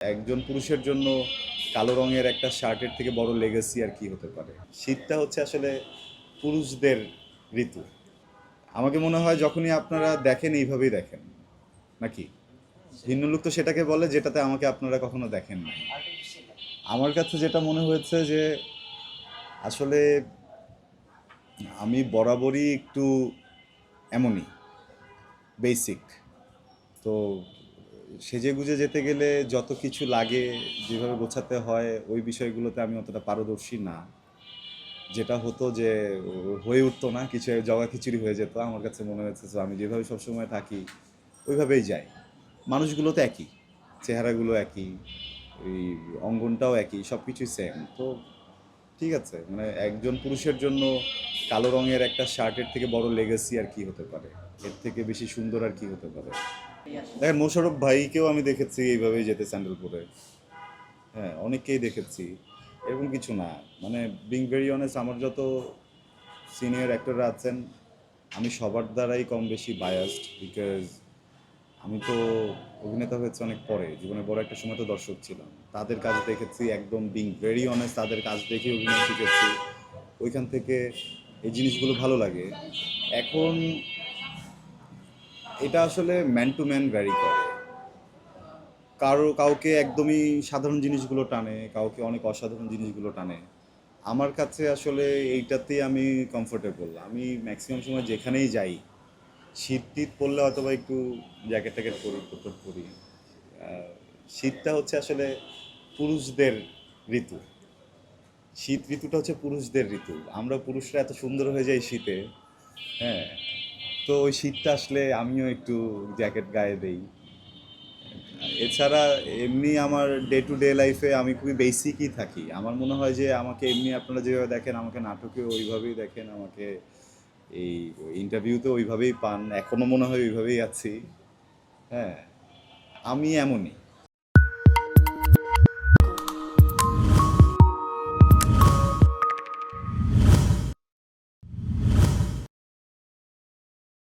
একজন পুরুষের জন্য কালো রঙের একটা শার্টের থেকে বড় লেগেসি আর কি হতে পারে? শীতটা হচ্ছে আসলে পুরুষদের ঋতু। আমাকে মনে হয় যখনই আপনারা দেখেন, এইভাবেই দেখেন। নাকি? ভিন্ন লোক তো সেটাকে বলে, যেটাতে আমাকে আপনারা কখনো দেখেন না আমার কাছে যেটা মনে হয়েছে যে, আসলে আমি বরাবরই একটু এমনই বেসিক তো সেজে গুজে যেতে গেলে যত কিছু লাগে যেভাবে গোছাতে হয়, ওই বিষয়গুলোতে আমি অতটা পারদর্শী না। যেটা হতো যে, হয়ে উঠতো না, কিছু জগা খিচুড়ি হয়ে যেত। আমার কাছে মনে হয়েছে আমি যেভাবে সবসময় থাকি, ওইভাবেই যাই। মানুষগুলো তো একই, চেহারাগুলো একই ওই অঙ্গনটাও একই সব কিছুই সেম তো ঠিক আছে মানে একজন পুরুষের জন্য কালো রঙের একটা শার্টের থেকে বড় লেগেসি আর কি হতে পারে? এর থেকে বেশি সুন্দর আর কি হতে পারে? দেখেন মোশারফ ভাইকেও আমি দেখেছি এইভাবেই যেতে স্যান্ডেলপুরে। হ্যাঁ অনেককেই দেখেছি। এরকম কিছু না। মানে বিং ভেরি অনেস্ট আমার যত সিনিয়র অ্যাক্টররা আছেন, আমি সবার দ্বারাই কম বেশি বায়াসড বিকজ আমি তো অভিনেতা হয়েছে অনেক পরে। জীবনে বড় একটা সময় তো দর্শক ছিলাম। তাদের কাজ দেখেছি, একদম বিং ভেরি অনেস্ট তাদের কাজ দেখে অভিনয় শিখেছি। ওইখান থেকে এই জিনিসগুলো ভালো লাগে। এখন এটা আসলে ম্যান টু ম্যান ভ্যারি করে। কারও কাউকে একদমই সাধারণ জিনিসগুলো টানে কাউকে অনেক অসাধারণ জিনিসগুলো টানে। আমার কাছে আসলে এইটাতেই আমি কমফোর্টেবল আমি ম্যাক্সিমাম সময় যেখানেই যাই শীত টিত পড়লে হয়তো বা একটু জ্যাকেট ট্যাকেট পরি কোট পরি। আহ, শীতটা হচ্ছে আসলে পুরুষদের ঋতু। শীত ঋতুটা হচ্ছে পুরুষদের ঋতু। আমরা পুরুষরা এত সুন্দর হয়ে যাই শীতে হ্যাঁ? তো ওই শীতটা আসলে আমিও একটু জ্যাকেট গায়ে দেই। এছাড়া এমনি আমার ডে টু ডে লাইফে আমি খুবই বেসিকই থাকি। আমার মনে হয় যে আমাকে এমনি আপনারা যেভাবে দেখেন, আমাকে নাটকে ওইভাবেই দেখেন, আমাকে এই ইন্টারভিউতে ওইভাবেই পান। এখনও মনে হয় ওইভাবেই আছি। হ্যাঁ আমি এমনই।